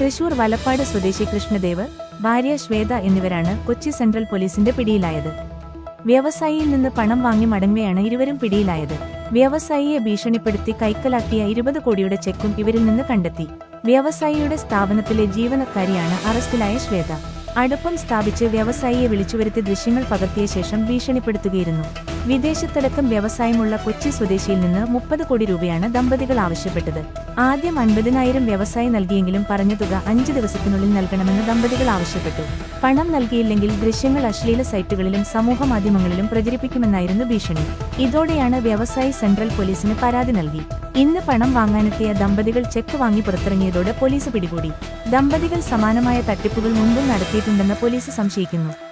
തൃശൂർ വലപ്പാട് സ്വദേശി കൃഷ്ണദേവ് ഭാര്യ ശ്വേത എന്നിവരാണ് കൊച്ചി സെൻട്രൽ പോലീസിന്റെ പിടിയിലായത്. വ്യവസായിയിൽ നിന്ന് പണം വാങ്ങി മടങ്ങുകയാണ് ഇരുവരും പിടിയിലായത്. വ്യവസായിയെ ഭീഷണിപ്പെടുത്തി കൈക്കലാക്കിയ ഇരുപത് കോടിയുടെ ചെക്കും ഇവരിൽ നിന്ന് കണ്ടെത്തി. വ്യവസായിയുടെ സ്ഥാപനത്തിലെ ജീവനക്കാരിയാണ് അറസ്റ്റിലായ ശ്വേത. അടുപ്പം സ്ഥാപിച്ച് വ്യവസായിയെ വിളിച്ചുവരുത്തി ദൃശ്യങ്ങൾ പകർത്തിയ ശേഷം ഭീഷണിപ്പെടുത്തുകയായിരുന്നു വിദേശത്തടക്കം വ്യവസായമുള്ള കൊച്ചി സ്വദേശിയിൽ നിന്ന് മുപ്പത് കോടി രൂപയാണ് ദമ്പതികൾ ആവശ്യപ്പെട്ടത്. ആദ്യം അൻപതിനായിരം വ്യവസായം നൽകിയെങ്കിലും പറഞ്ഞ തുക അഞ്ച് ദിവസത്തിനുള്ളിൽ നൽകണമെന്ന് ദമ്പതികൾ ആവശ്യപ്പെട്ടു. പണം നൽകിയില്ലെങ്കിൽ ദൃശ്യങ്ങൾ അശ്ലീല സൈറ്റുകളിലും സമൂഹ മാധ്യമങ്ങളിലും പ്രചരിപ്പിക്കുമെന്നായിരുന്നു ഭീഷണി. ഇതോടെയാണ് വ്യവസായി സെൻട്രൽ പോലീസിന് പരാതി നൽകി. ഇന്ന് പണം വാങ്ങാനെത്തിയ ദമ്പതികൾ ചെക്ക് വാങ്ങി പുറത്തിറങ്ങിയതോടെ പോലീസ് പിടികൂടി. ദമ്പതികൾ സമാനമായ തട്ടിപ്പുകൾ മുൻപും നടത്തിയിട്ടുണ്ടെന്ന് പോലീസ് സംശയിക്കുന്നു.